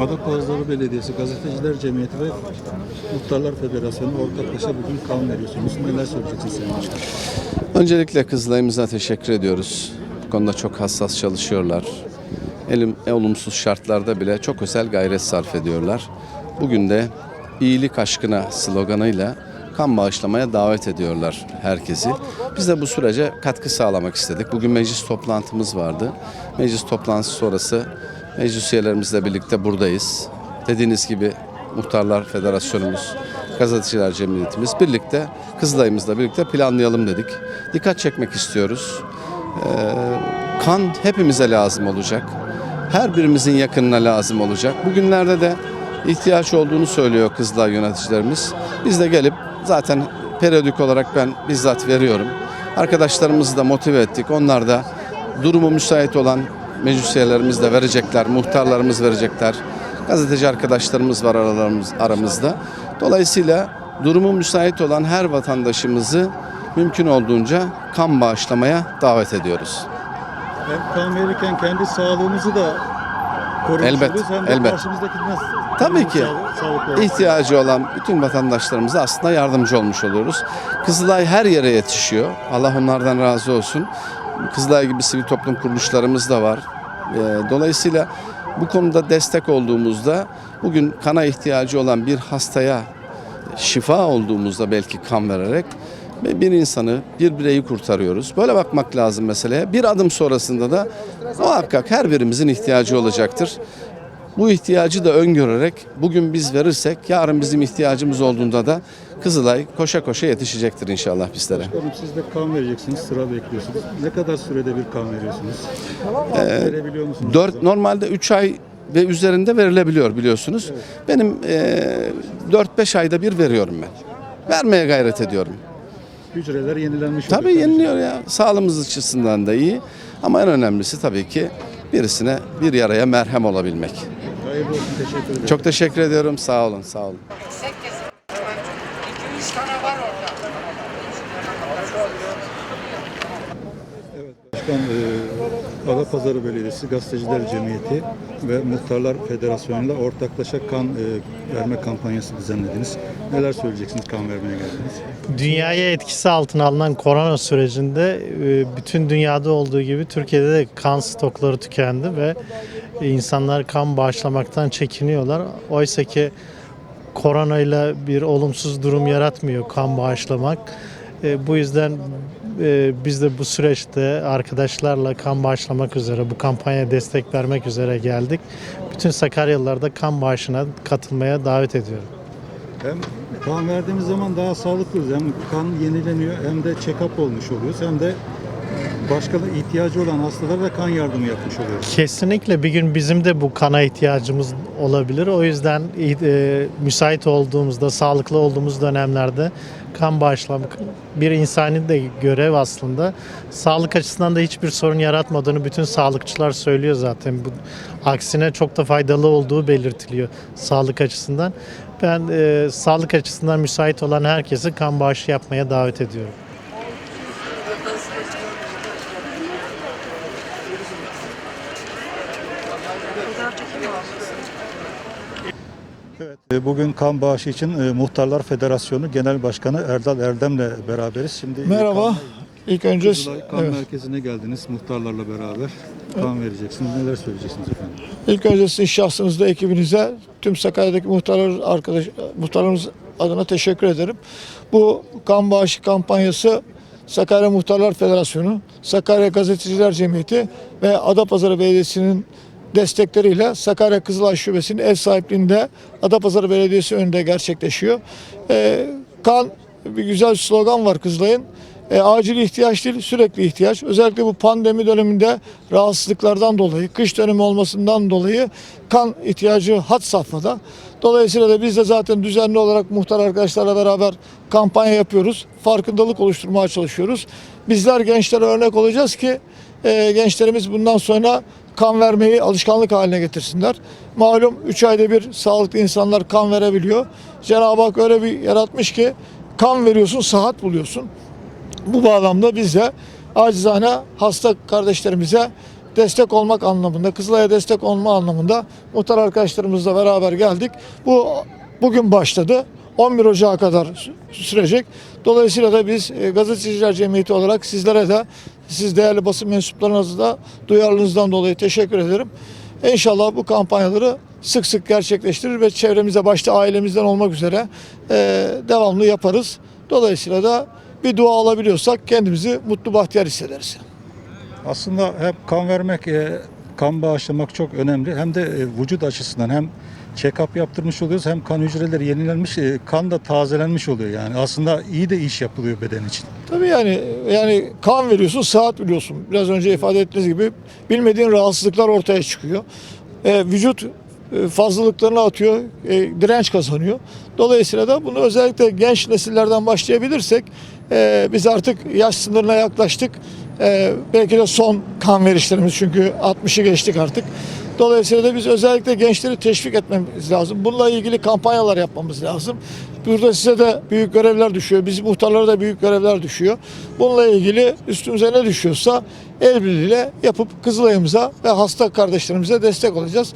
Adapazarı Belediyesi, Gazeteciler Cemiyeti ve Muhtarlar Federasyonu ortaklaşa bugün kan veriyorsunuz. Neler söyleyeceksiniz Sayın Başkan? Öncelikle Kızılay'ımıza teşekkür ediyoruz. Bu konuda çok hassas çalışıyorlar. Elim, olumsuz şartlarda bile çok özel gayret sarf ediyorlar. Bugün de iyilik aşkına sloganıyla kan bağışlamaya davet ediyorlar herkesi. Biz de bu sürece katkı sağlamak istedik. Bugün meclis toplantımız vardı. Meclis toplantısı sonrası meclis üyelerimizle birlikte buradayız. Dediğiniz gibi Muhtarlar Federasyonumuz, Gazeteciler Cemiyetimiz birlikte Kızılay'ımızla birlikte planlayalım dedik. Dikkat çekmek istiyoruz. Ee, kan hepimize lazım olacak. Her birimizin yakınına lazım olacak. Bugünlerde de ihtiyaç olduğunu söylüyor Kızılay yöneticilerimiz. Biz de gelip zaten periyodik olarak ben bizzat veriyorum. Arkadaşlarımızı da motive ettik. Onlar da durumu müsait olan meclis üyelerimiz de verecekler, muhtarlarımız verecekler. Gazeteci arkadaşlarımız var aralarımız, aramızda. Dolayısıyla durumu müsait olan her vatandaşımızı mümkün olduğunca kan bağışlamaya davet ediyoruz. Hem kan verirken kendi sağlığımızı da korumuş Elbet. Hem de elbet. Tabii ki. Sağlık-. İhtiyacı olan bütün vatandaşlarımıza aslında yardımcı olmuş oluyoruz. Kızılay her yere yetişiyor. Allah onlardan razı olsun. Kızılay gibi sivil toplum kuruluşlarımız da var. Ee, Dolayısıyla bu konuda destek olduğumuzda bugün kana ihtiyacı olan bir hastaya şifa olduğumuzda belki kan vererek ve bir insanı, bir bireyi kurtarıyoruz. Böyle bakmak lazım meseleye. Bir adım sonrasında da muhakkak her birimizin ihtiyacı olacaktır. Bu ihtiyacı da öngörerek bugün biz verirsek yarın bizim ihtiyacımız olduğunda da Kızılay koşa koşa yetişecektir inşallah bizlere. Başkanım siz de kan vereceksiniz, sıra bekliyorsunuz. Ne kadar sürede bir kan veriyorsunuz? Ee, Verebiliyor musunuz? 4 normalde 3 ay ve üzerinde verilebiliyor biliyorsunuz. Benim eee 4-5 ayda bir veriyorum ben. Vermeye gayret ediyorum. Hücreler yenilenmiş Tabii oluyor. yeniliyor ya. Sağlığımız açısından da iyi. Ama en önemlisi tabii ki birisine bir yaraya merhem olabilmek. Hayırlı olsun, teşekkür ederim. Çok teşekkür ediyorum. Sağ olun, sağ olun. Başkan, e, Adapazarı Belediyesi, Gazeteciler Cemiyeti ve Muhtarlar Federasyonu ile ortaklaşa kan e, verme kampanyası düzenlediniz. Neler söyleyeceksiniz kan vermeye geldiniz? Dünyaya etkisi altına alınan korona sürecinde e, bütün dünyada olduğu gibi Türkiye'de de kan stokları tükendi ve insanlar kan bağışlamaktan çekiniyorlar. Oysa ki koronayla bir olumsuz durum yaratmıyor kan bağışlamak. E, Bu yüzden e, biz de bu süreçte arkadaşlarla kan bağışlamak üzere, bu kampanyaya destek vermek üzere geldik. Bütün Sakaryalılar da kan bağışına katılmaya davet ediyorum. Hem kan verdiğimiz zaman daha sağlıklıyız. Hem kan yenileniyor hem de check-up olmuş oluyoruz. Hem de başka da ihtiyacı olan hastalara da kan yardımı yapmış oluyoruz. Kesinlikle bir gün bizim de bu kana ihtiyacımız olabilir. O yüzden e, müsait olduğumuzda, sağlıklı olduğumuz dönemlerde kan bağışlamak bir insani de görev aslında. Sağlık açısından da hiçbir sorun yaratmadığını bütün sağlıkçılar söylüyor zaten. Bu, aksine çok da faydalı olduğu belirtiliyor sağlık açısından. Ben e, sağlık açısından müsait olan herkesi kan bağışı yapmaya davet ediyorum. E, Bugün kan bağışı için e, Muhtarlar Federasyonu Genel Başkanı Erdal Erdem'le beraberiz. Şimdi Merhaba. Kan, İlk önce kan evet. merkezine geldiniz muhtarlarla beraber. Kan vereceksiniz. Neler söyleyeceksiniz efendim? ilk önce sizin şahsınızda ekibinize tüm Sakarya'daki muhtarlar arkadaş muhtarlarımız adına teşekkür ederim. Bu kan bağışı kampanyası Sakarya Muhtarlar Federasyonu, Sakarya Gazeteciler Cemiyeti ve Adapazarı Belediyesi'nin destekleriyle Sakarya Kızılay Şubesi'nin ev sahipliğinde Adapazarı Belediyesi önünde gerçekleşiyor. Ee, kan bir güzel slogan var Kızılay'ın. E, acil ihtiyaç değil, sürekli ihtiyaç. Özellikle bu pandemi döneminde rahatsızlıklardan dolayı, kış dönemi olmasından dolayı kan ihtiyacı had safhada. Dolayısıyla da biz de zaten düzenli olarak muhtar arkadaşlarla beraber kampanya yapıyoruz. Farkındalık oluşturmaya çalışıyoruz. Bizler gençlere örnek olacağız ki e, gençlerimiz bundan sonra kan vermeyi alışkanlık haline getirsinler. Malum 3 ayda bir sağlıklı insanlar kan verebiliyor. Cenab-ı Hak öyle bir yaratmış ki kan veriyorsun, sıhhat buluyorsun. Bu bağlamda biz de acizane hasta kardeşlerimize destek olmak anlamında, Kızılay'a destek olma anlamında muhtar arkadaşlarımızla beraber geldik. Bu bugün başladı. 11 Ocağı kadar sü- sürecek. Dolayısıyla da biz e, Gazeteciler Cemiyeti olarak sizlere de siz değerli basın mensuplarınıza da duyarlılığınızdan dolayı teşekkür ederim. İnşallah bu kampanyaları sık sık gerçekleştirir ve çevremize başta ailemizden olmak üzere e, devamlı yaparız. Dolayısıyla da bir dua alabiliyorsak kendimizi mutlu bahtiyar hissederiz. Aslında hep kan vermek, e, kan bağışlamak çok önemli. Hem de e, vücut açısından hem check-up yaptırmış oluyoruz hem kan hücreleri yenilenmiş, e, kan da tazelenmiş oluyor yani. Aslında iyi de iş yapılıyor beden için. Tabii yani yani kan veriyorsun, saat biliyorsun. Biraz önce ifade ettiğiniz gibi bilmediğin rahatsızlıklar ortaya çıkıyor. E, vücut e, fazlalıklarını atıyor, e, direnç kazanıyor. Dolayısıyla da bunu özellikle genç nesillerden başlayabilirsek e, biz artık yaş sınırına yaklaştık. E, belki de son kan verişlerimiz çünkü 60'ı geçtik artık. Dolayısıyla da biz özellikle gençleri teşvik etmemiz lazım. Bununla ilgili kampanyalar yapmamız lazım. Burada size de büyük görevler düşüyor. Biz muhtarlara da büyük görevler düşüyor. Bununla ilgili üstümüze ne düşüyorsa el birliğiyle yapıp Kızılay'ımıza ve hasta kardeşlerimize destek olacağız.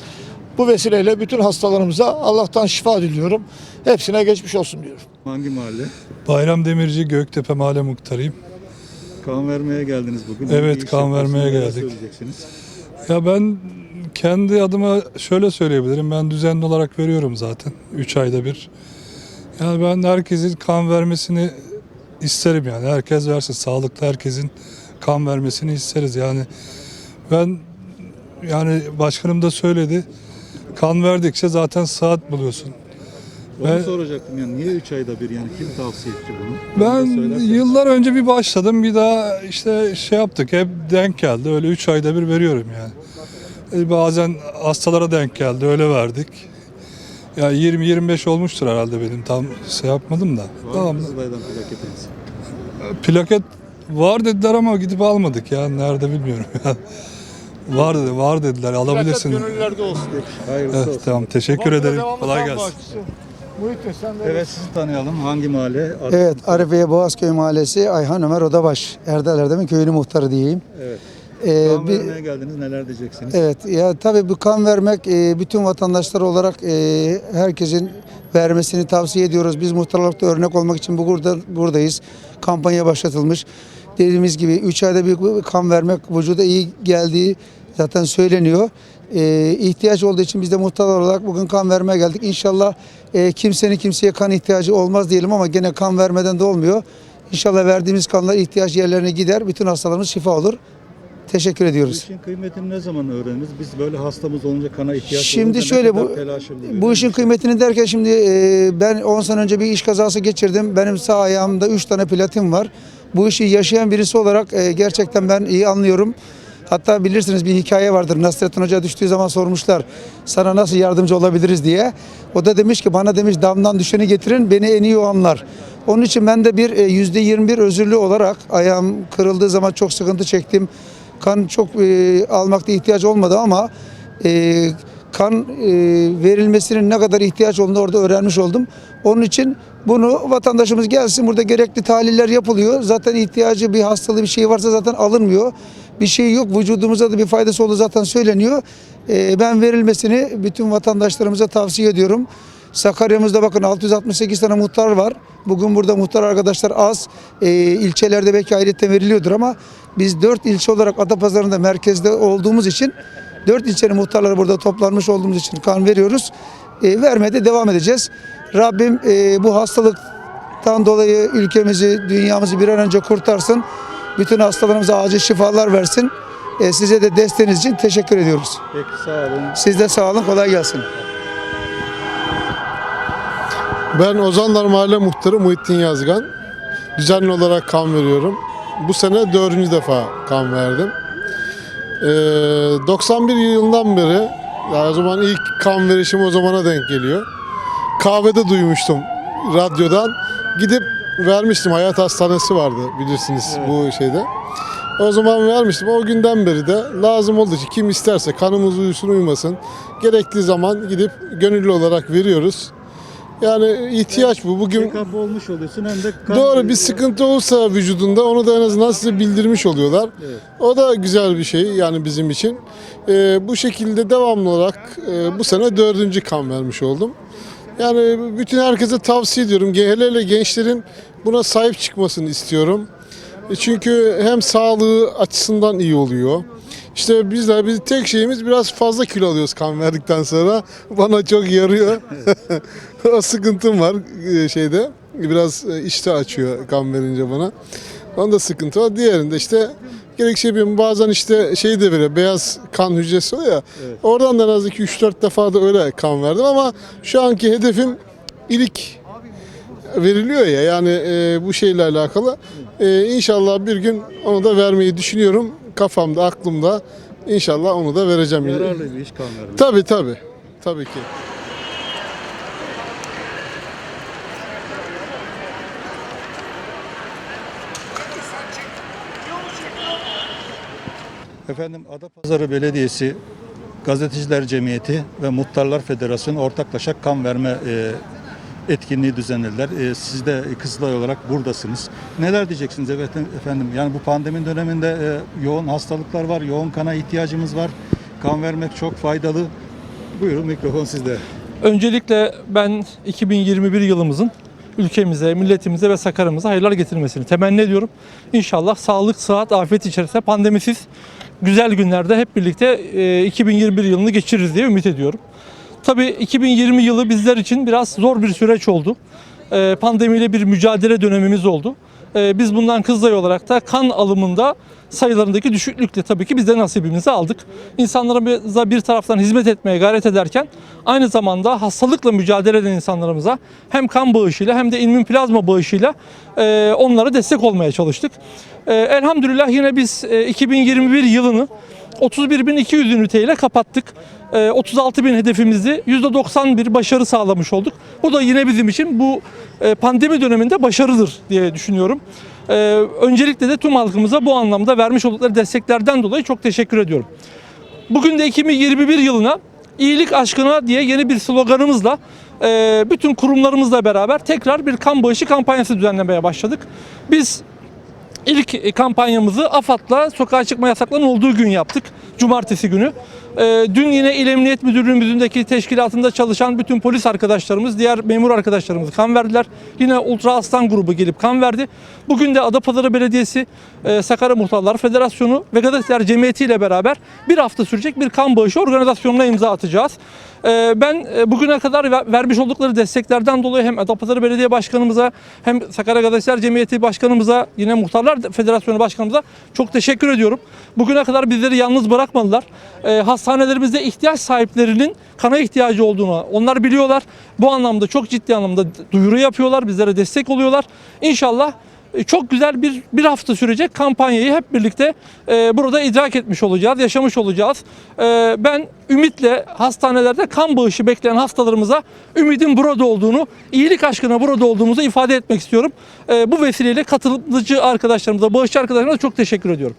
Bu vesileyle bütün hastalarımıza Allah'tan şifa diliyorum. Hepsine geçmiş olsun diyorum. Hangi mahalle? Bayram Demirci Göktepe Mahalle Muhtarıyım. Kan vermeye geldiniz bugün. Evet, kan vermeye geldik. Ya ben kendi adıma şöyle söyleyebilirim. Ben düzenli olarak veriyorum zaten. 3 ayda bir. Yani ben herkesin kan vermesini isterim yani. Herkes versin. Sağlıklı herkesin kan vermesini isteriz. Yani ben yani başkanım da söyledi. Kan verdikçe zaten saat buluyorsun. Onu Ben- soracaktım yani niye 3 ayda bir yani kim tavsiye etti bunu? Ben yıllar önce bir başladım. Bir daha işte şey yaptık. Hep denk geldi. Öyle 3 ayda bir veriyorum yani. E, Bazen hastalara denk geldi. Öyle verdik. Ya 20-25 olmuştur herhalde benim. Tam şey yapmadım da. Var mı Tamam. Kızılay'dan plaketiniz? Plaket var dediler ama gidip almadık ya. Nerede bilmiyorum ya. Var dedi, var dediler. Alabilirsin. Gönüllerde olsun. Hayırlısı Evet, olsun. tamam. Teşekkür ederim. Kolay gelsin. Muhittin sen de Evet sizi tanıyalım. Hangi mahalle? Evet, Arifiye Boğazköy Mahallesi Ayhan Ömer Odabaş. Erdal Erdem'in köyünü muhtarı diyeyim. Evet. Ee, Kan bir- vermeye geldiniz neler diyeceksiniz? evet, ya tabii bu kan vermek e, bütün vatandaşlar olarak e, herkesin vermesini tavsiye ediyoruz. Biz muhtarlıkta örnek olmak için bu burada buradayız. Kampanya başlatılmış. Dediğimiz gibi 3 ayda bir kan vermek vücuda iyi geldiği zaten söyleniyor. E, ihtiyaç olduğu için biz de muhtarlar olarak bugün kan vermeye geldik. İnşallah e, kimsenin kimseye kan ihtiyacı olmaz diyelim ama gene kan vermeden de olmuyor. İnşallah verdiğimiz kanlar ihtiyaç yerlerine gider. Bütün hastalarımız şifa olur. Teşekkür Bu ediyoruz. işin kıymetini ne zaman öğrendiniz? Biz böyle hastamız olunca kana ihtiyaç Şimdi şöyle bu bu işin mi? kıymetini derken şimdi e, ben 10 sene önce bir iş kazası geçirdim. Benim sağ ayağımda 3 tane platin var. Bu işi yaşayan birisi olarak e, gerçekten ben iyi anlıyorum. Hatta bilirsiniz bir hikaye vardır. Nasrettin Hoca düştüğü zaman sormuşlar sana nasıl yardımcı olabiliriz diye. O da demiş ki bana demiş damdan düşeni getirin beni en iyi o anlar. Onun için ben de bir e, yüzde 21 özürlü olarak ayağım kırıldığı zaman çok sıkıntı çektim. Kan çok e, almakta ihtiyaç olmadı ama e, kan e, verilmesinin ne kadar ihtiyaç olduğunu orada öğrenmiş oldum. Onun için bunu vatandaşımız gelsin burada gerekli tahliller yapılıyor. Zaten ihtiyacı bir hastalığı bir şey varsa zaten alınmıyor. Bir şey yok vücudumuza da bir faydası olduğu zaten söyleniyor. E, ben verilmesini bütün vatandaşlarımıza tavsiye ediyorum. Sakarya'mızda bakın 668 tane muhtar var. Bugün burada muhtar arkadaşlar az. E, ilçelerde belki ayrıca veriliyordur ama biz 4 ilçe olarak Adapazarı'nda merkezde olduğumuz için 4 ilçenin muhtarları burada toplanmış olduğumuz için kan veriyoruz. E, vermeye de devam edeceğiz. Rabbim e, bu hastalıktan dolayı ülkemizi, dünyamızı bir an önce kurtarsın. Bütün hastalarımıza acil şifalar versin. E, size de desteğiniz için teşekkür ediyoruz. Peki sağ olun. Siz de sağ olun, kolay gelsin. Ben Ozanlar Mahalle Muhtarı Muhittin Yazgan. Düzenli olarak kan veriyorum. bu sene dördüncü defa kan verdim. Ee, 91 yılından beri, ya o zaman ilk kan verişim o zamana denk geliyor. Kahvede duymuştum radyodan. Gidip vermiştim. Hayat Hastanesi vardı bilirsiniz bu şeyde. O zaman vermiştim. O günden beri de lazım olduğu için kim isterse kanımız uyusun uyumasın. Gerektiği zaman gidip gönüllü olarak veriyoruz. Yani ihtiyaç bu. Bugün Check-up olmuş oluyorsun hem de kan- Doğru bir sıkıntı olsa vücudunda onu da en azından size bildirmiş oluyorlar. Evet. O da güzel bir şey yani bizim için. Ee, bu şekilde devamlı olarak e, bu sene dördüncü kan vermiş oldum. Yani bütün herkese tavsiye ediyorum. Hele hele gençlerin buna sahip çıkmasını istiyorum. E, Çünkü hem sağlığı açısından iyi oluyor. İşte bizler biz tek şeyimiz biraz fazla kilo alıyoruz kan verdikten sonra. Bana çok yarıyor. o sıkıntım var e, şeyde. Biraz e, iştah açıyor kan verince bana. Onda sıkıntı var. Diğerinde işte gerekçe bir bazen işte şey de veriyor. Beyaz kan hücresi oluyor ya. Oradan da en az 2-3-4 defa da öyle kan verdim ama şu anki hedefim ilik veriliyor ya yani e, bu şeyle alakalı. E, inşallah bir gün onu da vermeyi düşünüyorum. Kafamda, aklımda. İnşallah onu da vereceğim. Yararlı bir iş kan vermek. Tabii tabii. Tabii ki. Efendim Adapazarı Belediyesi, Gazeteciler Cemiyeti ve Muhtarlar Federasyonu ortaklaşa kan verme e, etkinliği düzenlediler. E, siz de Kızılay olarak buradasınız. Neler diyeceksiniz evet efendim? Yani bu pandemi döneminde e, yoğun hastalıklar var, yoğun kana ihtiyacımız var. Kan vermek çok faydalı. Buyurun mikrofon sizde. Öncelikle ben 2021 yılımızın ülkemize, milletimize ve Sakarya'mıza hayırlar getirmesini temenni ediyorum. İnşallah sağlık, sıhhat, afiyet içerisinde pandemisiz güzel günlerde hep birlikte e, 2021 yılını geçiririz diye ümit ediyorum. Tabii 2020 yılı bizler için biraz zor bir süreç oldu. E, Pandemiyle bir mücadele dönemimiz oldu. E, Biz bundan Kızılay olarak da kan alımında sayılarındaki düşüklükle tabii ki biz de nasibimizi aldık. İnsanlarımıza bir taraftan hizmet etmeye gayret ederken aynı zamanda hastalıkla mücadele eden insanlarımıza hem kan bağışıyla hem de immün plazma bağışıyla e, onlara destek olmaya çalıştık. E, elhamdülillah yine biz e, 2021 yılını 31.200 üniteyle kapattık. E, 36 bin hedefimizi %91 başarı sağlamış olduk. Bu da yine bizim için bu e, pandemi döneminde başarıdır diye düşünüyorum. E, öncelikle de tüm halkımıza bu anlamda vermiş oldukları desteklerden dolayı çok teşekkür ediyorum. Bugün de 2021 yılına iyilik aşkına diye yeni bir sloganımızla e, bütün kurumlarımızla beraber tekrar bir kan bağışı kampanyası düzenlemeye başladık. Biz İlk kampanyamızı AFAD'la sokağa çıkma yasaklarının olduğu gün yaptık. Cumartesi günü. Ee, dün yine İl Emniyet Müdürlüğümüzdeki teşkilatında çalışan bütün polis arkadaşlarımız, diğer memur arkadaşlarımız kan verdiler. Yine Ultra Aslan grubu gelip kan verdi. Bugün de Adapazarı Belediyesi, e, Sakarya Muhtarlar Federasyonu ve Gazeteciler Cemiyeti ile beraber bir hafta sürecek bir kan bağışı organizasyonuna imza atacağız. Ee, Ben e, bugüne kadar ver- vermiş oldukları desteklerden dolayı hem Adapazarı Belediye Başkanımıza hem Sakarya Gazeteciler Cemiyeti Başkanımıza yine Muhtarlar Federasyonu Başkanımıza çok teşekkür ediyorum. Bugüne kadar bizleri yalnız bırakmadılar. Ee, Hastanelerimizde ihtiyaç sahiplerinin kana ihtiyacı olduğunu onlar biliyorlar. Bu anlamda çok ciddi anlamda duyuru yapıyorlar. Bizlere destek oluyorlar. İnşallah e, çok güzel bir bir hafta sürecek kampanyayı hep birlikte e, burada idrak etmiş olacağız, yaşamış olacağız. E, ben ümitle hastanelerde kan bağışı bekleyen hastalarımıza ümidin burada olduğunu, iyilik aşkına burada olduğumuzu ifade etmek istiyorum. E, bu vesileyle katılıcı arkadaşlarımıza, bağışçı arkadaşlarımıza çok teşekkür ediyorum.